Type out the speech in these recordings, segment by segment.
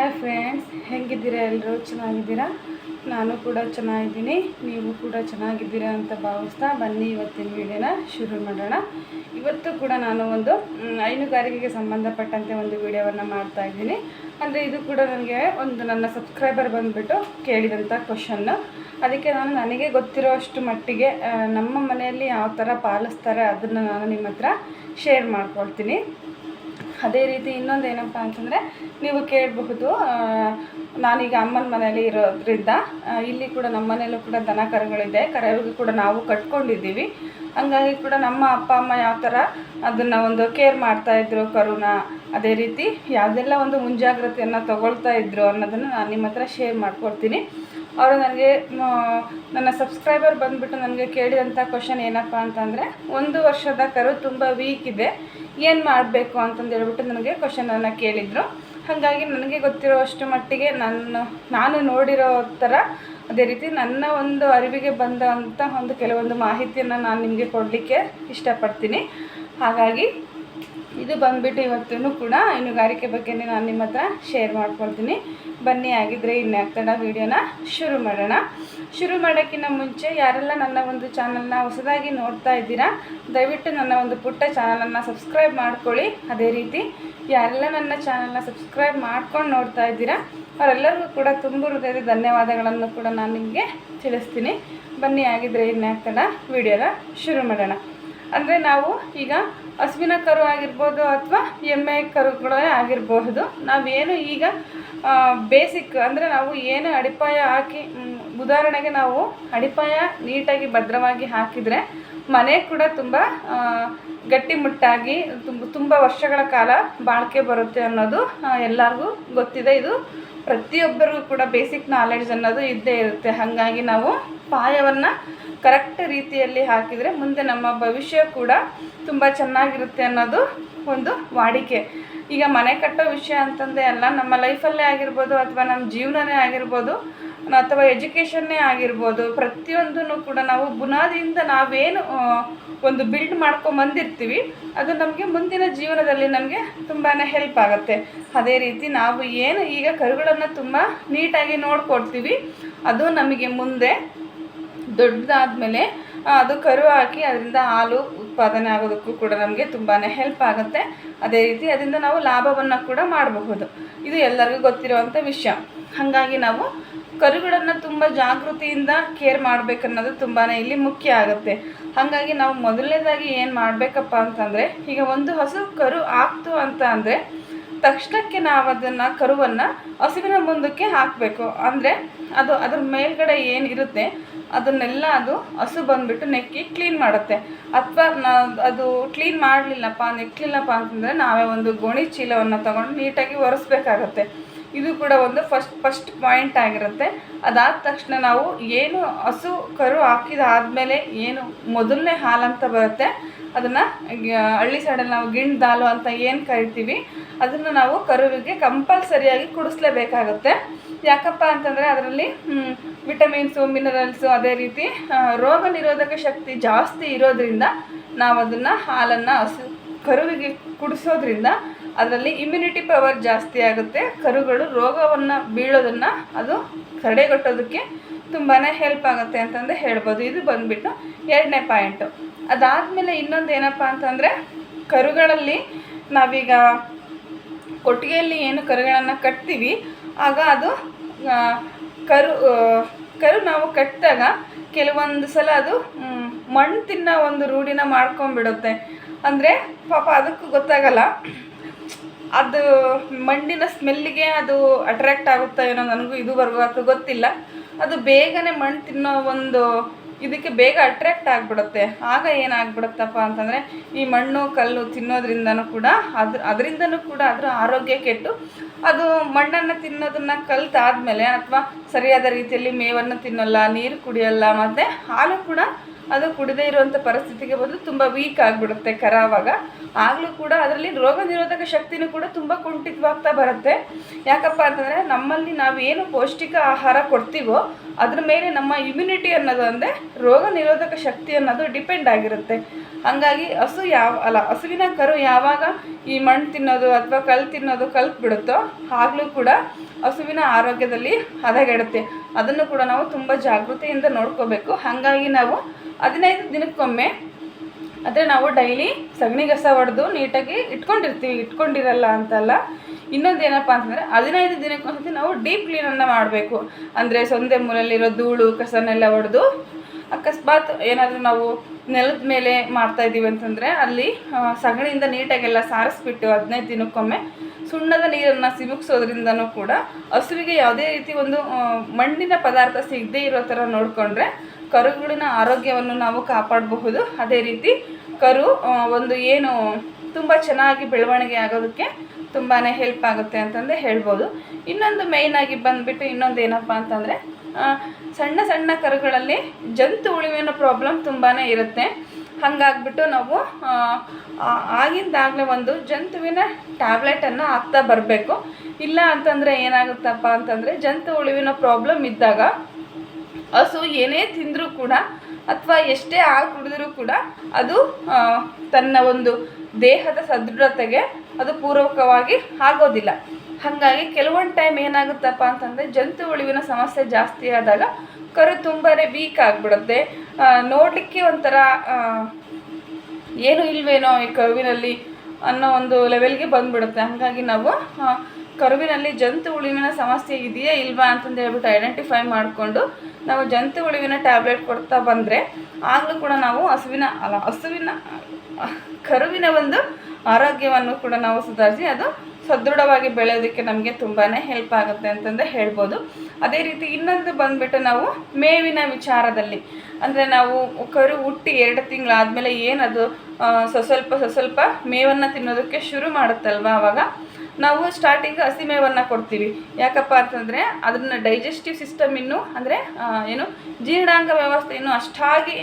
Hi friends ಹೆಂಗಿದ್ದೀರಾ ಎಲ್ಲರೂ? ಚೆನ್ನಾಗಿದ್ದೀರಾ? ನಾನು ಕೂಡ ಚೆನ್ನಾಗಿದ್ದೀನಿ. ನೀವು ಕೂಡ ಚೆನ್ನಾಗಿದ್ದೀರಾ ಅಂತ ಭಾವಿಸ್ತಾ ಬನ್ನಿ ಇವತ್ತಿನ ವಿಡಿಯೋನ ಶುರು ಮಾಡೋಣ. ಇವತ್ತು ಕೂಡ ನಾನು ಒಂದು ಹೈನುಗಾರಿಕೆಗೆ ಸಂಬಂಧಪಟ್ಟಂತೆ ಒಂದು ವಿಡಿಯೋವನ್ನು ಮಾಡ್ತಾ ಇದ್ದೀನಿ. ಅಂದರೆ ಇದು ಕೂಡ ನನಗೆ ಒಂದು ನನ್ನ ಸಬ್ಸ್ಕ್ರೈಬರ್ ಬಂದುಬಿಟ್ಟು ಕೇಳಿದಂಥ ಕ್ವಶನ್ನು ಅದಕ್ಕೆ ನಾನು ನನಗೆ ಗೊತ್ತಿರೋ ಅಷ್ಟು ಮಟ್ಟಿಗೆ ನಮ್ಮ ಮನೆಯಲ್ಲಿ ಯಾವ ಥರ ಪಾಲಿಸ್ತಾರೆ ಅದನ್ನು ನಾನು ನಿಮ್ಮ ಹತ್ರ ಶೇರ್ ಮಾಡ್ಕೊಳ್ತೀನಿ. ಅದೇ ರೀತಿ ಇನ್ನೊಂದು ಏನಪ್ಪ ಅಂತಂದರೆ ನೀವು ಕೇಳಬಹುದು ನಾನೀಗ ಅಮ್ಮನ ಮನೇಲಿ ಇರೋದ್ರಿಂದ ಇಲ್ಲಿ ಕೂಡ ನಮ್ಮ ಮನೆಯಲ್ಲೂ ಕೂಡ ದನ ಕರುಗಳಿದೆ. ಕರುವಿಗೂ ಕೂಡ ನಾವು ಕಟ್ಕೊಂಡಿದ್ದೀವಿ. ಹಂಗಾಗಿ ಕೂಡ ನಮ್ಮ ಅಪ್ಪ, ಅಮ್ಮ ಯಾವ ಥರ ಅದನ್ನು ಒಂದು ಕೇರ್ ಮಾಡ್ತಾ ಇದ್ರು ಕರುನ, ಅದೇ ರೀತಿ ಯಾವುದೆಲ್ಲ ಒಂದು ಮುಂಜಾಗ್ರತೆಯನ್ನು ತಗೊಳ್ತಾ ಇದ್ರು ಅನ್ನೋದನ್ನು ನಾನು ನಿಮ್ಮ ಹತ್ರ ಶೇರ್ ಮಾಡ್ಕೊಡ್ತೀನಿ. ಅವರು ನನಗೆ ನನ್ನ ಸಬ್ಸ್ಕ್ರೈಬರ್ ಬಂದುಬಿಟ್ಟು ನನಗೆ ಕೇಳಿದಂಥ ಕ್ವಶನ್ ಏನಪ್ಪ ಅಂತಂದರೆ, ಒಂದು ವರ್ಷದ ಕರು ತುಂಬ ವೀಕ್ ಇದೆ, ಏನು ಮಾಡಬೇಕು ಅಂತಂದು ಹೇಳ್ಬಿಟ್ಟು ನನಗೆ ಕ್ವಶನನ್ನು ಕೇಳಿದರು. ಹಾಗಾಗಿ ನನಗೆ ಗೊತ್ತಿರೋ ಅಷ್ಟು ಮಟ್ಟಿಗೆ ನಾನು ನಾನು ನೋಡಿರೋ ಥರ ಅದೇ ರೀತಿ ನನ್ನ ಒಂದು ಅರಿವಿಗೆ ಬಂದಂಥ ಒಂದು ಕೆಲವೊಂದು ಮಾಹಿತಿಯನ್ನು ನಾನು ನಿಮಗೆ ಕೊಡಲಿಕ್ಕೆ ಇಷ್ಟಪಡ್ತೀನಿ. ಹಾಗಾಗಿ ಇದು ಬಂದ್ಬಿಟ್ಟು ಇವತ್ತೂ ಕೂಡ ಹೈನುಗಾರಿಕೆ ಬಗ್ಗೆ ನಾನು ನಿಮ್ಮ ಹತ್ರ ಶೇರ್ ಮಾಡ್ಕೊಳ್ತೀನಿ. ಬನ್ನಿ ಆಗಿದ್ರೆ ಇನ್ಯಾಗ್ತಡ ವಿಡಿಯೋನ ಶುರು ಮಾಡೋಣ. ಶುರು ಮಾಡೋಕ್ಕಿಂತ ಮುಂಚೆ ಯಾರೆಲ್ಲ ನನ್ನ ಒಂದು ಚಾನಲ್ನ ಹೊಸದಾಗಿ ನೋಡ್ತಾ ಇದ್ದೀರಾ, ದಯವಿಟ್ಟು ನನ್ನ ಒಂದು ಪುಟ್ಟ ಚಾನಲನ್ನು ಸಬ್ಸ್ಕ್ರೈಬ್ ಮಾಡ್ಕೊಳ್ಳಿ. ಅದೇ ರೀತಿ ಯಾರೆಲ್ಲ ನನ್ನ ಚಾನಲ್ನ ಸಬ್ಸ್ಕ್ರೈಬ್ ಮಾಡ್ಕೊಂಡು ನೋಡ್ತಾ ಇದ್ದೀರಾ, ಅವರೆಲ್ಲರಿಗೂ ಕೂಡ ತುಂಬ ಹೃದಯದ ಧನ್ಯವಾದಗಳನ್ನು ಕೂಡ ನಾನು ನಿಮಗೆ ತಿಳಿಸ್ತೀನಿ. ಬನ್ನಿ ಆಗಿದ್ರೆ ಇನ್ಯಾಗ್ತಡ ವಿಡಿಯೋನ ಶುರು ಮಾಡೋಣ. ಅಂದರೆ ನಾವು ಈಗ ಹಸುವಿನ ಕರು ಆಗಿರ್ಬೋದು ಅಥವಾ ಎಮ್ಮೆ ಕರುಗಳೇ ಆಗಿರಬಹುದು. ನಾವೇನು ಈಗ ಬೇಸಿಕ್ ಅಂದರೆ ನಾವು ಏನು ಅಡಿಪಾಯ ಹಾಕಿ ಉದಾಹರಣೆಗೆ ನಾವು ಅಡಿಪಾಯ ನೀಟಾಗಿ ಭದ್ರವಾಗಿ ಹಾಕಿದರೆ ಮನೆ ಕೂಡ ತುಂಬ ಗಟ್ಟಿಮುಟ್ಟಾಗಿ ತುಂಬ ತುಂಬ ವರ್ಷಗಳ ಕಾಲ ಬಾಳಿಕೆ ಬರುತ್ತೆ ಅನ್ನೋದು ಎಲ್ಲರಿಗೂ ಗೊತ್ತಿದೆ. ಇದು ಪ್ರತಿಯೊಬ್ಬರಿಗೂ ಕೂಡ ಬೇಸಿಕ್ ನಾಲೆಡ್ಜ್ ಅನ್ನೋದು ಇದ್ದೇ ಇರುತ್ತೆ. ಹಾಗಾಗಿ ನಾವು ಪಾಯವನ್ನು ಕರೆಕ್ಟ್ ರೀತಿಯಲ್ಲಿ ಹಾಕಿದರೆ ಮುಂದೆ ನಮ್ಮ ಭವಿಷ್ಯ ಕೂಡ ತುಂಬ ಚೆನ್ನಾಗಿರುತ್ತೆ ಅನ್ನೋದು ಒಂದು ವಾಡಿಕೆ. ಈಗ ಮನೆ ಕಟ್ಟೋ ವಿಷಯ ಅಂತಂದೇ ಅಲ್ಲ, ನಮ್ಮ ಲೈಫಲ್ಲೇ ಆಗಿರ್ಬೋದು ಅಥವಾ ನಮ್ಮ ಜೀವನನೇ ಆಗಿರ್ಬೋದು, ಅಥವಾ ಎಜುಕೇಷನ್ನೇ ಆಗಿರ್ಬೋದು, ಪ್ರತಿಯೊಂದನ್ನು ಕೂಡ ನಾವು ಬುನಾದಿಯಿಂದ ನಾವೇನು ಒಂದು ಬಿಲ್ಡ್ ಮಾಡ್ಕೊಂಬಂದಿರ್ತೀವಿ ಅದು ನಮಗೆ ಮುಂದಿನ ಜೀವನದಲ್ಲಿ ನಮಗೆ ತುಂಬಾ ಹೆಲ್ಪ್ ಆಗುತ್ತೆ. ಅದೇ ರೀತಿ ನಾವು ಏನು ಈಗ ಕರುಗಳನ್ನು ತುಂಬ ನೀಟಾಗಿ ನೋಡ್ಕೊಡ್ತೀವಿ, ಅದು ನಮಗೆ ಮುಂದೆ ದೊಡ್ಡದಾದ್ಮೇಲೆ ಅದು ಕರು ಹಾಕಿ ಅದರಿಂದ ಹಾಲು ಉತ್ಪಾದನೆ ಆಗೋದಕ್ಕೂ ಕೂಡ ನಮಗೆ ತುಂಬಾ ಹೆಲ್ಪ್ ಆಗುತ್ತೆ. ಅದೇ ರೀತಿ ಅದರಿಂದ ನಾವು ಲಾಭವನ್ನು ಕೂಡ ಮಾಡಬಹುದು. ಇದು ಎಲ್ಲರಿಗೂ ಗೊತ್ತಿರುವಂಥ ವಿಷಯ. ಹಾಗಾಗಿ ನಾವು ಕರುಗಳನ್ನು ತುಂಬ ಜಾಗೃತಿಯಿಂದ ಕೇರ್ ಮಾಡಬೇಕನ್ನೋದು ತುಂಬಾ ಇಲ್ಲಿ ಮುಖ್ಯ ಆಗುತ್ತೆ. ಹಾಗಾಗಿ ನಾವು ಮೊದಲನೇದಾಗಿ ಏನು ಮಾಡಬೇಕಪ್ಪ ಅಂತಂದರೆ, ಈಗ ಒಂದು ಹಸು ಕರು ಆಗ್ತು ಅಂತ ಅಂದರೆ ತಕ್ಷಣಕ್ಕೆ ನಾವು ಅದನ್ನು ಕರುವನ್ನು ಹಸುವಿನ ಮುಂದಕ್ಕೆ ಹಾಕಬೇಕು. ಅಂದರೆ ಅದು ಅದ್ರ ಮೇಲ್ಗಡೆ ಏನಿರುತ್ತೆ ಅದನ್ನೆಲ್ಲ ಅದು ಹಸು ಬಂದುಬಿಟ್ಟು ನೆಕ್ಕಿ ಕ್ಲೀನ್ ಮಾಡುತ್ತೆ. ಅಥವಾ ಅದು ಕ್ಲೀನ್ ಮಾಡಲಿಲ್ಲಪ್ಪ ನೆಕ್ಕಲಿಲ್ಲಪ್ಪ ಅಂತಂದರೆ ನಾವೇ ಒಂದು ಗೋಣಿ ಚೀಲವನ್ನು ತಗೊಂಡು ನೀಟಾಗಿ ಒರೆಸ್ಬೇಕಾಗತ್ತೆ. ಇದು ಕೂಡ ಒಂದು ಫಸ್ಟ್ ಫಸ್ಟ್ ಪಾಯಿಂಟ್ ಆಗಿರುತ್ತೆ. ಅದಾದ ತಕ್ಷಣ ನಾವು ಏನು ಹಸು ಕರು ಹಾಕಿದಾದ್ಮೇಲೆ ಏನು ಮೊದಲನೇ ಹಾಲಂತ ಬರುತ್ತೆ ಅದನ್ನು ಹಳ್ಳಿ ಸೈಡಲ್ಲಿ ನಾವು ಗಿಣ್, ದಾಲು ಅಂತ ಏನು ಕರಿತೀವಿ, ಅದನ್ನು ನಾವು ಕರುವಿಗೆ ಕಂಪಲ್ಸರಿಯಾಗಿ ಕುಡಿಸ್ಲೇಬೇಕಾಗುತ್ತೆ. ಯಾಕಪ್ಪ ಅಂತಂದರೆ ಅದರಲ್ಲಿ ವಿಟಮಿನ್ಸು ಮಿನರಲ್ಸು ಅದೇ ರೀತಿ ರೋಗ ನಿರೋಧಕ ಶಕ್ತಿ ಜಾಸ್ತಿ ಇರೋದ್ರಿಂದ ನಾವು ಅದನ್ನು ಹಾಲನ್ನು ಹಸು, ಕರುವಿಗೆ ಕುಡಿಸೋದ್ರಿಂದ ಅದರಲ್ಲಿ ಇಮ್ಯುನಿಟಿ ಪವರ್ ಜಾಸ್ತಿ ಆಗುತ್ತೆ. ಕರುಗಳು ರೋಗವನ್ನು ಬೀಳೋದನ್ನು ಅದು ತಡೆಗಟ್ಟೋದಕ್ಕೆ ತುಂಬಾ ಹೆಲ್ಪ್ ಆಗುತ್ತೆ ಅಂತಂದು ಹೇಳ್ಬೋದು. ಇದು ಬಂದುಬಿಟ್ಟು ಎರಡನೇ ಪಾಯಿಂಟು ಅದಾದಮೇಲೆ ಇನ್ನೊಂದು ಏನಪ್ಪ ಅಂತಂದರೆ, ಕರುಗಳಲ್ಲಿ ನಾವೀಗ ಕೊಟ್ಟಿಗೆಯಲ್ಲಿ ಏನು ಕರುಗಳನ್ನು ಕಟ್ತೀವಿ, ಆಗ ಅದು ಕರು ಕರು ನಾವು ಕಟ್ಟಿದಾಗ ಕೆಲವೊಂದು ಸಲ ಅದು ಮಣ್ಣು ತಿನ್ನೋ ಒಂದು ರೂಢಿನ ಮಾಡ್ಕೊಂಡ್ಬಿಡುತ್ತೆ. ಅಂದರೆ ಪಾಪ ಅದಕ್ಕೂ ಗೊತ್ತಾಗಲ್ಲ. ಅದು ಮಣ್ಣಿನ ಸ್ಮೆಲ್ಲಿಗೆ ಅದು ಅಟ್ರ್ಯಾಕ್ಟ್ ಆಗುತ್ತೆ ಏನೋ ನನಗೂ ಇದುವರೆಗೂ ಅದು ಗೊತ್ತಿಲ್ಲ. ಅದು ಬೇಗನೆ ಮಣ್ಣು ತಿನ್ನೋ ಒಂದು ಇದಕ್ಕೆ ಬೇಗ ಅಟ್ರ್ಯಾಕ್ಟ್ ಆಗಿಬಿಡುತ್ತೆ. ಆಗ ಏನಾಗ್ಬಿಡುತ್ತಪ್ಪ ಅಂತಂದರೆ ಈ ಮಣ್ಣು, ಕಲ್ಲು ತಿನ್ನೋದ್ರಿಂದನೂ ಕೂಡ, ಅದ್ರ, ಅದರಿಂದನೂ ಕೂಡ ಅದರ ಆರೋಗ್ಯ ಕೆಟ್ಟು, ಅದು ಮಣ್ಣನ್ನು ತಿನ್ನೋದನ್ನು ಕಲ್ತಾದ್ಮೇಲೆ ಅಥವಾ ಸರಿಯಾದ ರೀತಿಯಲ್ಲಿ ಮೇವನ್ನು ತಿನ್ನಲ್ಲ, ನೀರು ಕುಡಿಯಲ್ಲ, ಮತ್ತು ಹಾಲು ಕೂಡ ಅದು ಕುಡಿದೇ ಇರುವಂಥ ಪರಿಸ್ಥಿತಿಗೆ ಬಂದು ತುಂಬ ವೀಕ್ ಆಗಿಬಿಡುತ್ತೆ ಕರಾವಾಗ ಆಗಲೂ ಕೂಡ ಅದರಲ್ಲಿ ರೋಗ ನಿರೋಧಕ ಶಕ್ತಿನೂ ಕೂಡ ತುಂಬ ಕುಂಠಿತವಾಗ್ತಾ ಬರುತ್ತೆ. ಯಾಕಪ್ಪ ಅಂತಂದರೆ ನಮ್ಮಲ್ಲಿ ನಾವು ಏನು ಪೌಷ್ಟಿಕ ಆಹಾರ ಕೊಡ್ತೀವೋ ಅದ್ರ ಮೇಲೆ ನಮ್ಮ ಇಮ್ಯುನಿಟಿ ಅನ್ನೋದು ಅಂದರೆ ರೋಗ ನಿರೋಧಕ ಶಕ್ತಿ ಅನ್ನೋದು ಡಿಪೆಂಡ್ ಆಗಿರುತ್ತೆ. ಹಾಗಾಗಿ ಹಸು ಯಾವ, ಅಲ್ಲ ಹಸುವಿನ ಕರು ಯಾವಾಗ ಈ ಮಣ್ಣು ತಿನ್ನೋದು ಅಥವಾ ಕಲ್ಲು ತಿನ್ನೋದು ಕಲ್ತು ಬಿಡುತ್ತೋ ಆಗಲೂ ಕೂಡ ಹಸುವಿನ ಆರೋಗ್ಯದಲ್ಲಿ ಹದಗೆಡುತ್ತೆ. ಅದನ್ನು ಕೂಡ ನಾವು ತುಂಬ ಜಾಗೃತಿಯಿಂದ ನೋಡ್ಕೋಬೇಕು. ಹಾಗಾಗಿ ನಾವು ಹದಿನೈದು ದಿನಕ್ಕೊಮ್ಮೆ. ಆದರೆ ನಾವು ಡೈಲಿ ಸಗಣಿ ಕಸ ಹೊಡೆದು ನೀಟಾಗಿ ಇಟ್ಕೊಂಡಿರ್ತೀವಿ, ಇಟ್ಕೊಂಡಿರಲ್ಲ ಅಂತಲ್ಲ. ಇನ್ನೊಂದು ಏನಪ್ಪ ಅಂತಂದರೆ ಹದಿನೈದು ದಿನಕ್ಕೊಂದ್ಸತಿ ನಾವು ಡೀಪ್ ಕ್ಲೀನನ್ನು ಮಾಡಬೇಕು. ಅಂದರೆ ಸೊಂದೆ ಮೂಲಲ್ಲಿರೋ ಧೂಳು, ಕಸನೆಲ್ಲ ಹೊಡೆದು ಅಕಸ್ಮಾತ್ ಏನಾದರೂ ನಾವು ನೆಲದ ಮೇಲೆ ಮಾಡ್ತಾ ಇದ್ದೀವಿ ಅಂತಂದರೆ ಅಲ್ಲಿ ಸಗಣಿಯಿಂದ ನೀಟಾಗೆಲ್ಲ ಸಾರಿಸ್ಬಿಟ್ಟು ಹದಿನೈದು ದಿನಕ್ಕೊಮ್ಮೆ ಸುಣ್ಣದ ನೀರನ್ನು ಸಿಮುಕ್ಸೋದ್ರಿಂದನೂ ಕೂಡ ಹಸುವಿಗೆ ಯಾವುದೇ ರೀತಿ ಒಂದು ಮಣ್ಣಿನ ಪದಾರ್ಥ ಸಿಗದೇ ಇರೋ ಥರ ನೋಡಿಕೊಂಡ್ರೆ ಕರುಗಳಿನ ಆರೋಗ್ಯವನ್ನು ನಾವು ಕಾಪಾಡಬಹುದು. ಅದೇ ರೀತಿ ಕರು ಒಂದು ಏನು ತುಂಬ ಚೆನ್ನಾಗಿ ಬೆಳವಣಿಗೆ ಆಗೋದಕ್ಕೆ ತುಂಬಾ ಹೆಲ್ಪ್ ಆಗುತ್ತೆ ಅಂತಂದು ಹೇಳ್ಬೋದು. ಇನ್ನೊಂದು ಮೇಯ್ನಾಗಿ ಬಂದುಬಿಟ್ಟು ಇನ್ನೊಂದು ಏನಪ್ಪ ಅಂತಂದರೆ ಸಣ್ಣ ಸಣ್ಣ ಕರುಗಳಲ್ಲಿ ಜಂತು ಉಳಿವಿನ ಪ್ರಾಬ್ಲಮ್ ತುಂಬಾ ಇರುತ್ತೆ. ಹಾಗಾಗ್ಬಿಟ್ಟು ನಾವು ಆಗಿಂದಾಗಲೇ ಒಂದು ಜಂತುವಿನ ಟ್ಯಾಬ್ಲೆಟನ್ನು ಹಾಕ್ತಾ ಬರಬೇಕು. ಇಲ್ಲ ಅಂತಂದರೆ ಏನಾಗುತ್ತಪ್ಪ ಅಂತಂದರೆ ಜಂತು ಉಳಿವಿನ ಪ್ರಾಬ್ಲಮ್ ಇದ್ದಾಗ ಹಸು ಏನೇ ತಿಂದರೂ ಕೂಡ ಅಥವಾ ಎಷ್ಟೇ ಹಾಲು ಕುಡಿದ್ರೂ ಕೂಡ ಅದು ತನ್ನ ಒಂದು ದೇಹದ ಸದೃಢತೆಗೆ ಅದು ಪೂರಕವಾಗಿ ಆಗೋದಿಲ್ಲ. ಹಾಗಾಗಿ ಕೆಲವೊಂದು ಟೈಮ್ ಏನಾಗುತ್ತಪ್ಪ ಅಂತಂದರೆ ಜಂತು ಉಳಿವಿನ ಸಮಸ್ಯೆ ಜಾಸ್ತಿ ಆದಾಗ ಕರು ತುಂಬಾ ವೀಕ್ ಆಗಿಬಿಡುತ್ತೆ. ನೋಡಲಿಕ್ಕೆ ಒಂಥರ ಏನು ಇಲ್ವೇನೋ ಈ ಕರುವಿನಲ್ಲಿ ಅನ್ನೋ ಒಂದು ಲೆವೆಲ್ಗೆ ಬಂದ್ಬಿಡುತ್ತೆ. ಹಾಗಾಗಿ ನಾವು ಕರುವಿನಲ್ಲಿ ಜಂತು ಉಳಿವಿನ ಸಮಸ್ಯೆ ಇದೆಯಾ ಇಲ್ವಾ ಅಂತಂದು ಹೇಳ್ಬಿಟ್ಟು ಐಡೆಂಟಿಫೈ ಮಾಡಿಕೊಂಡು ನಾವು ಜಂತು ಉಳಿವಿನ ಟ್ಯಾಬ್ಲೆಟ್ ಕೊಡ್ತಾ ಬಂದರೆ ಆಗಲೂ ಕೂಡ ನಾವು ಹಸುವಿನ, ಅಲ್ಲ ಹಸುವಿನ, ಕರುವಿನ ಒಂದು ಆರೋಗ್ಯವನ್ನು ಕೂಡ ನಾವು ಸುಧಾರಿಸಿ ಅದು ಸದೃಢವಾಗಿ ಬೆಳೆಯೋದಕ್ಕೆ ನಮಗೆ ತುಂಬಾ ಹೆಲ್ಪ್ ಆಗುತ್ತೆ ಅಂತಂದು ಹೇಳ್ಬೋದು. ಅದೇ ರೀತಿ ಇನ್ನೊಂದು ಬಂದುಬಿಟ್ಟು ನಾವು ಮೇವಿನ ವಿಚಾರದಲ್ಲಿ, ಅಂದರೆ ನಾವು ಕರು ಹುಟ್ಟಿ ಎರಡು ತಿಂಗಳಾದಮೇಲೆ ಏನದು ಸ್ವಸ್ವಲ್ಪ ಸ್ವಲ್ಪ ಸ್ವಲ್ಪ ಮೇವನ್ನು ತಿನ್ನೋದಕ್ಕೆ ಶುರು ಮಾಡುತ್ತಲ್ವ ಆವಾಗ ನಾವು ಸ್ಟಾರ್ಟಿಂಗ್ ಹಸಿಮೇವನ್ನು ಕೊಡ್ತೀವಿ. ಯಾಕಪ್ಪ ಅಂತಂದರೆ ಅದನ್ನು ಡೈಜೆಸ್ಟಿವ್ ಸಿಸ್ಟಮ್ ಇನ್ನೂ ಅಂದರೆ ಏನು ಜೀರ್ಣಾಂಗ ವ್ಯವಸ್ಥೆ ಇನ್ನೂ ಅಷ್ಟಾಗಿ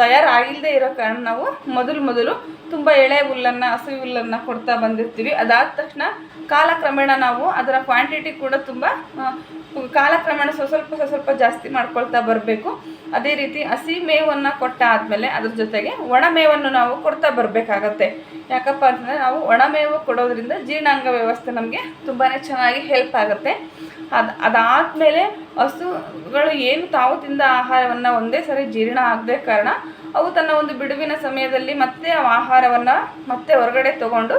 ತಯಾರಾಗಿಲ್ಲದೆ ಇರೋ ಕಾರಣ ನಾವು ಮೊದಲು ಮೊದಲು ತುಂಬ ಎಳೆ ಹುಲ್ಲನ್ನು, ಹಸಿ ಹುಲ್ಲನ್ನು ಕೊಡ್ತಾ ಬಂದಿರ್ತೀವಿ. ಅದಾದ ತಕ್ಷಣ ಕಾಲಕ್ರಮೇಣ ನಾವು ಅದರ ಕ್ವಾಂಟಿಟಿ ಕೂಡ ತುಂಬ ಕಾಲಕ್ರಮೇಣ ಸ್ವಲ್ಪ ಸ್ವಲ್ಪ ಜಾಸ್ತಿ ಮಾಡ್ಕೊಳ್ತಾ ಬರಬೇಕು. ಅದೇ ರೀತಿ ಹಸಿ ಮೇವನ್ನು ಕೊಟ್ಟ ಆದಮೇಲೆ ಅದ್ರ ಜೊತೆಗೆ ಒಣ ಮೇವನ್ನು ನಾವು ಕೊಡ್ತಾ ಬರಬೇಕಾಗತ್ತೆ. ಯಾಕಪ್ಪ ಅಂತಂದರೆ ನಾವು ಒಣಮೇವು ಕೊಡೋದ್ರಿಂದ ಜೀರ್ಣಾಂಗ ವ್ಯವಸ್ಥೆ ನಮಗೆ ತುಂಬಾ ಚೆನ್ನಾಗಿ ಹೆಲ್ಪ್ ಆಗುತ್ತೆ. ಅದು ಅದಾದಮೇಲೆ ಹಸುಗಳು ಏನು ತಾವು ತಿಂದ ಆಹಾರವನ್ನು ಒಂದೇ ಸರಿ ಜೀರ್ಣ ಆಗದೆ ಕಾರಣ ಅವು ತನ್ನ ಒಂದು ಬಿಡುವಿನ ಸಮಯದಲ್ಲಿ ಮತ್ತೆ ಆ ಆಹಾರವನ್ನು ಮತ್ತೆ ಹೊರಗಡೆ ತಗೊಂಡು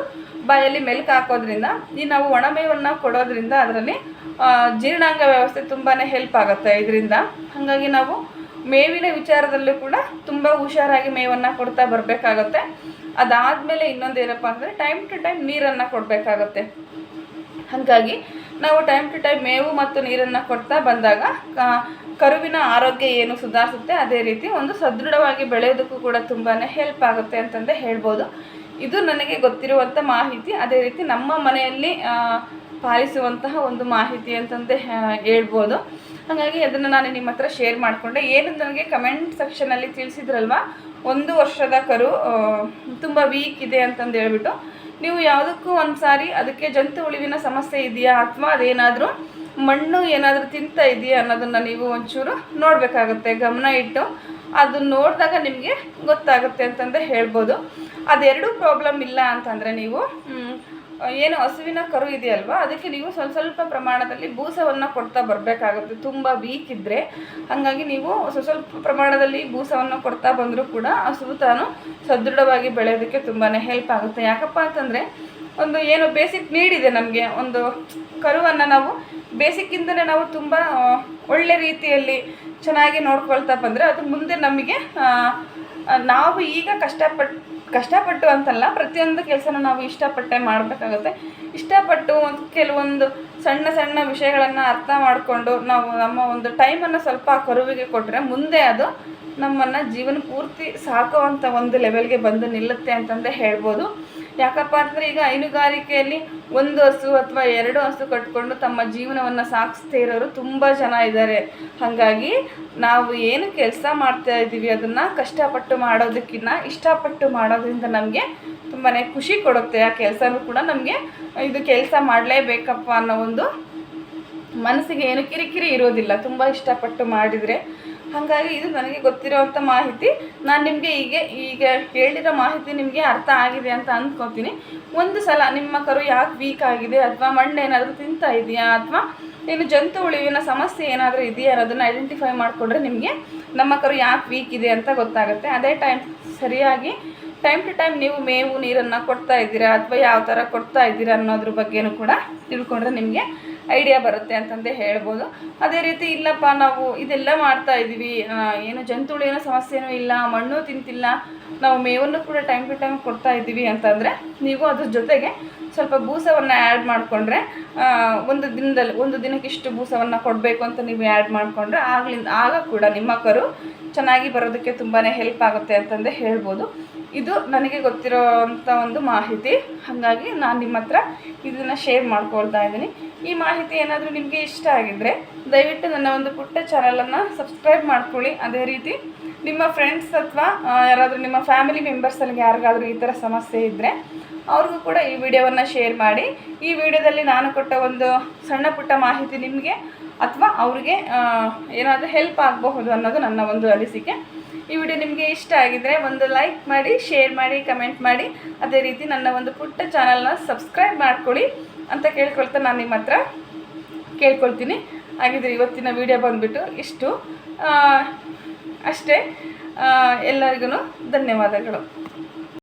ಬಾಯಲ್ಲಿ ಮೆಲ್ಕು ಹಾಕೋದ್ರಿಂದ ಈ ನಾವು ಒಣಮೇವನ್ನು ಕೊಡೋದ್ರಿಂದ ಅದರಲ್ಲಿ ಜೀರ್ಣಾಂಗ ವ್ಯವಸ್ಥೆ ತುಂಬಾ ಹೆಲ್ಪ್ ಆಗುತ್ತೆ ಇದರಿಂದ. ಹಾಗಾಗಿ ನಾವು ಮೇವಿನ ವಿಚಾರದಲ್ಲೂ ಕೂಡ ತುಂಬ ಹುಷಾರಾಗಿ ಮೇವನ್ನು ಕೊಡ್ತಾ ಬರಬೇಕಾಗತ್ತೆ. ಅದಾದಮೇಲೆ ಇನ್ನೊಂದು ಏನಪ್ಪ ಅಂದರೆ ಟೈಮ್ ಟು ಟೈಮ್ ನೀರನ್ನು ಕೊಡಬೇಕಾಗತ್ತೆ. ಹಾಗಾಗಿ ನಾವು ಟೈಮ್ ಟು ಟೈಮ್ ಮೇವು ಮತ್ತು ನೀರನ್ನು ಕೊಡ್ತಾ ಬಂದಾಗ ಕರುವಿನ ಆರೋಗ್ಯ ಏನು ಸುಧಾರಿಸುತ್ತೆ, ಅದೇ ರೀತಿ ಒಂದು ಸದೃಢವಾಗಿ ಬೆಳೆಯೋದಕ್ಕೂ ಕೂಡ ತುಂಬಾ ಹೆಲ್ಪ್ ಆಗುತ್ತೆ ಅಂತಂದೇ ಹೇಳ್ಬೋದು. ಇದು ನನಗೆ ಗೊತ್ತಿರುವಂಥ ಮಾಹಿತಿ, ಅದೇ ರೀತಿ ನಮ್ಮ ಮನೆಯಲ್ಲಿ ಪಾಲಿಸುವಂತಹ ಒಂದು ಮಾಹಿತಿ ಅಂತಂದೇ ಹೇಳ್ಬೋದು. ಹಾಗಾಗಿ ಅದನ್ನು ನಾನು ನಿಮ್ಮ ಹತ್ರ ಶೇರ್ ಮಾಡಿಕೊಂಡೆ. ಏನು ನನಗೆ ಕಮೆಂಟ್ ಸೆಕ್ಷನಲ್ಲಿ ತಿಳಿಸಿದ್ರಲ್ವ? ಒಂದು ವರ್ಷದ ಕರು ತುಂಬ ವೀಕ್ ಇದೆ ಅಂತಂದು ಹೇಳ್ಬಿಟ್ಟು, ನೀವು ಯಾವುದಕ್ಕೂ ಒಂದು ಸಾರಿ ಅದಕ್ಕೆ ಜಂತು ಉಳಿವಿನ ಸಮಸ್ಯೆ ಇದೆಯಾ ಅಥವಾ ಅದೇನಾದರೂ ಮಣ್ಣು ಏನಾದರೂ ತಿಂತಾ ಇದೆಯಾ ಅನ್ನೋದನ್ನು ನೀವು ಒಂಚೂರು ನೋಡಬೇಕಾಗುತ್ತೆ. ಗಮನ ಇಟ್ಟು ಅದನ್ನ ನೋಡಿದಾಗ ನಿಮಗೆ ಗೊತ್ತಾಗುತ್ತೆ ಅಂತಂದೇ ಹೇಳ್ಬೋದು. ಅದೆರಡೂ ಪ್ರಾಬ್ಲಮ್ ಇಲ್ಲ ಅಂತಂದರೆ ನೀವು ಏನು ಹಸುವಿನ ಕರು ಇದೆಯಲ್ವಾ? ಅದಕ್ಕೆ ನೀವು ಸ್ವಲ್ಪ ಸ್ವಲ್ಪ ಪ್ರಮಾಣದಲ್ಲಿ ಬೂಸವನ್ನು ಕೊಡ್ತಾ ಬರಬೇಕಾಗುತ್ತೆ. ತುಂಬ ವೀಕ್ ಇದ್ದರೆ ಹಾಗಾಗಿ ನೀವು ಸ್ವಲ್ಪ ಸ್ವಲ್ಪ ಪ್ರಮಾಣದಲ್ಲಿ ಬೂಸವನ್ನು ಕೊಡ್ತಾ ಬಂದರೂ ಕೂಡ ಹಸು ತಾನು ಸದೃಢವಾಗಿ ಬೆಳೆಯೋದಕ್ಕೆ ತುಂಬಾ ಹೆಲ್ಪ್ ಆಗುತ್ತೆ. ಯಾಕಪ್ಪ ಅಂತಂದರೆ, ಒಂದು ಏನು ಬೇಸಿಕ್ ನೀಡಿದೆ ನಮಗೆ. ಒಂದು ಕರುವನ್ನು ನಾವು ಬೇಸಿಕ್ಕಿಂದಲೇ ನಾವು ತುಂಬ ಒಳ್ಳೆ ರೀತಿಯಲ್ಲಿ ಚೆನ್ನಾಗಿ ನೋಡ್ಕೊಳ್ತಾ ಬಂದರೆ ಅದು ಮುಂದೆ ನಮಗೆ ನಾವು ಈಗ ಕಷ್ಟಪಟ್ಟು ಕಷ್ಟಪಟ್ಟು ಅಂತಲ್ಲ, ಪ್ರತಿಯೊಂದು ಕೆಲಸನ ನಾವು ಇಷ್ಟಪಟ್ಟೆ ಮಾಡಬೇಕಾಗುತ್ತೆ. ಇಷ್ಟಪಟ್ಟು ಒಂದು ಕೆಲವೊಂದು ಸಣ್ಣ ಸಣ್ಣ ವಿಷಯಗಳನ್ನು ಅರ್ಥ ಮಾಡಿಕೊಂಡು ನಾವು ನಮ್ಮ ಒಂದು ಟೈಮನ್ನು ಸ್ವಲ್ಪ ಕರುವಿಗೆ ಕೊಟ್ಟರೆ ಮುಂದೆ ಅದು ನಮ್ಮನ್ನು ಜೀವನ ಪೂರ್ತಿ ಸಾಕುವಂಥ ಒಂದು ಲೆವೆಲ್ಗೆ ಬಂದು ನಿಲ್ಲುತ್ತೆ ಅಂತಂದೇ ಹೇಳ್ಬೋದು. ಯಾಕಪ್ಪ ಅಂದ್ರೆ ಈಗ ಹೈನುಗಾರಿಕೆಯಲ್ಲಿ ಒಂದು ಹಸು ಅಥವಾ ಎರಡು ಹಸು ಕಟ್ಕೊಂಡು ತಮ್ಮ ಜೀವನವನ್ನು ಸಾಗಿಸ್ತಾ ಇರೋರು ತುಂಬ ಜನ ಇದ್ದಾರೆ. ಹಾಗಾಗಿ ನಾವು ಏನು ಕೆಲಸ ಮಾಡ್ತಾ ಇದ್ದೀವಿ ಅದನ್ನು ಕಷ್ಟಪಟ್ಟು ಮಾಡೋದಕ್ಕಿಂತ ಇಷ್ಟಪಟ್ಟು ಮಾಡೋದ್ರಿಂದ ನಮಗೆ ತುಂಬಾ ಖುಷಿ ಕೊಡುತ್ತೆ. ಆ ಕೆಲಸನೂ ಕೂಡ ನಮಗೆ ಇದು ಕೆಲಸ ಮಾಡಲೇಬೇಕಪ್ಪ ಅನ್ನೋ ಒಂದು ಮನಸ್ಸಿಗೆ ಏನು ಕಿರಿಕಿರಿ ಇರೋದಿಲ್ಲ. ತುಂಬ ಇಷ್ಟಪಟ್ಟು ಮಾಡಿದರೆ ಹಾಗಾಗಿ ಇದು ನನಗೆ ಗೊತ್ತಿರೋವಂಥ ಮಾಹಿತಿ. ನಾನು ನಿಮಗೆ ಈಗ ಈಗ ಹೇಳಿರೋ ಮಾಹಿತಿ ನಿಮಗೆ ಅರ್ಥ ಆಗಿದೆ ಅಂತ ಅಂದ್ಕೋತೀನಿ ಒಂದು ಸಲ ನಿಮ್ಮ ಕರು ಯಾಕೆ ವೀಕ್ ಆಗಿದೆ ಅಥವಾ ಮಣ್ಣು ಏನಾದರೂ ತಿಂತಾ ಇದೆಯಾ ಅಥವಾ ಏನು ಜಂತು ಉಳಿವಿನ ಸಮಸ್ಯೆ ಏನಾದರೂ ಇದೆಯಾ ಅನ್ನೋದನ್ನು ಐಡೆಂಟಿಫೈ ಮಾಡಿಕೊಂಡ್ರೆ ನಿಮಗೆ ನಮ್ಮ ಕರು ಯಾಕೆ ವೀಕ್ ಇದೆ ಅಂತ ಗೊತ್ತಾಗುತ್ತೆ. ಅದೇ ಟೈಮ್ ಸರಿಯಾಗಿ ಟೈಮ್ ಟು ಟೈಮ್ ನೀವು ಮೇವು ನೀರನ್ನು ಕೊಡ್ತಾ ಇದ್ದೀರಾ ಅಥವಾ ಯಾವ ಥರ ಕೊಡ್ತಾ ಇದ್ದೀರಾ ಅನ್ನೋದ್ರ ಬಗ್ಗೆನೂ ಕೂಡ ತಿಳ್ಕೊಂಡ್ರೆ ನಿಮಗೆ ಐಡಿಯಾ ಬರುತ್ತೆ ಅಂತಂದೇ ಹೇಳ್ಬೋದು. ಅದೇ ರೀತಿ ಇಲ್ಲಪ್ಪ, ನಾವು ಇದೆಲ್ಲ ಮಾಡ್ತಾ ಇದ್ದೀವಿ. ಏನು ಜಂತುಳು ಏನೋ ಸಮಸ್ಯೆನೂ ಇಲ್ಲ, ಮಣ್ಣು ತಿಂತಿಲ್ಲ, ನಾವು ಮೇವನ್ನು ಕೂಡ ಟೈಮ್ ಟು ಟೈಮ್ ಕೊಡ್ತಾ ಇದ್ದೀವಿ ಅಂತಂದರೆ ನೀವು ಅದ್ರ ಜೊತೆಗೆ ಸ್ವಲ್ಪ ಬೂಸವನ್ನು ಆ್ಯಡ್ ಮಾಡಿಕೊಂಡ್ರೆ ಒಂದು ದಿನದಲ್ಲಿ, ಒಂದು ದಿನಕ್ಕೆ ಇಷ್ಟು ಬೂಸವನ್ನು ಕೊಡಬೇಕು ಅಂತ ನೀವು ಆ್ಯಡ್ ಮಾಡಿಕೊಂಡ್ರೆ ಆಗ್ಲಿಂದ, ಆಗ ಕೂಡ ನಿಮ್ಮ ಕರು ಚೆನ್ನಾಗಿ ಬರೋದಕ್ಕೆ ತುಂಬಾ ಹೆಲ್ಪ್ ಆಗುತ್ತೆ ಅಂತಂದೇ ಹೇಳ್ಬೋದು. ಇದು ನನಗೆ ಗೊತ್ತಿರೋವಂಥ ಒಂದು ಮಾಹಿತಿ. ಹಾಗಾಗಿ ನಾನು ನಿಮ್ಮ ಹತ್ರ ಇದನ್ನು ಶೇರ್ ಮಾಡ್ಕೊಳ್ತಾ ಇದ್ದೀನಿ. ಈ ಮಾಹಿತಿ ಏನಾದರೂ ನಿಮಗೆ ಇಷ್ಟ ಆಗಿದ್ದರೆ ದಯವಿಟ್ಟು ನನ್ನ ಒಂದು ಪುಟ್ಟ ಚಾನಲನ್ನು ಸಬ್ಸ್ಕ್ರೈಬ್ ಮಾಡ್ಕೊಳ್ಳಿ. ಅದೇ ರೀತಿ ನಿಮ್ಮ ಫ್ರೆಂಡ್ಸ್ ಅಥವಾ ಯಾರಾದರೂ ನಿಮ್ಮ ಫ್ಯಾಮಿಲಿ ಮೆಂಬರ್ಸಲ್ಲಿ ಯಾರಿಗಾದರೂ ಈ ಥರ ಸಮಸ್ಯೆ ಇದ್ದರೆ ಅವ್ರಿಗೂ ಕೂಡ ಈ ವಿಡಿಯೋವನ್ನು ಶೇರ್ ಮಾಡಿ. ಈ ವಿಡಿಯೋದಲ್ಲಿ ನಾನು ಕೊಟ್ಟ ಒಂದು ಸಣ್ಣ ಪುಟ್ಟ ಮಾಹಿತಿ ನಿಮಗೆ ಅಥವಾ ಅವ್ರಿಗೆ ಏನಾದರೂ ಹೆಲ್ಪ್ ಆಗಬಹುದು ಅನ್ನೋದು ನನ್ನ ಒಂದು ಅನಿಸಿಕೆ. ಈ ವಿಡಿಯೋ ನಿಮಗೆ ಇಷ್ಟ ಆಗಿದ್ದರೆ ಒಂದು ಲೈಕ್ ಮಾಡಿ ಶೇರ್ ಮಾಡಿ ಕಮೆಂಟ್ ಮಾಡಿ. ಅದೇ ರೀತಿ ನನ್ನ ಒಂದು ಪುಟ್ಟ ಚಾನಲ್ನ ಸಬ್ಸ್ಕ್ರೈಬ್ ಮಾಡ್ಕೊಳ್ಳಿ ಅಂತ ಕೇಳ್ಕೊಳ್ತಾ ನಾನು ನಿಮ್ಮ ಹತ್ರ ಕೇಳ್ಕೊಳ್ತೀನಿ. ಹಾಗಿದ್ರೆ ಇವತ್ತಿನ ವಿಡಿಯೋ ಬಂದುಬಿಟ್ಟು ಇಷ್ಟು. ಅಷ್ಟೇ. ಎಲ್ಲರಿಗೂ ಧನ್ಯವಾದಗಳು.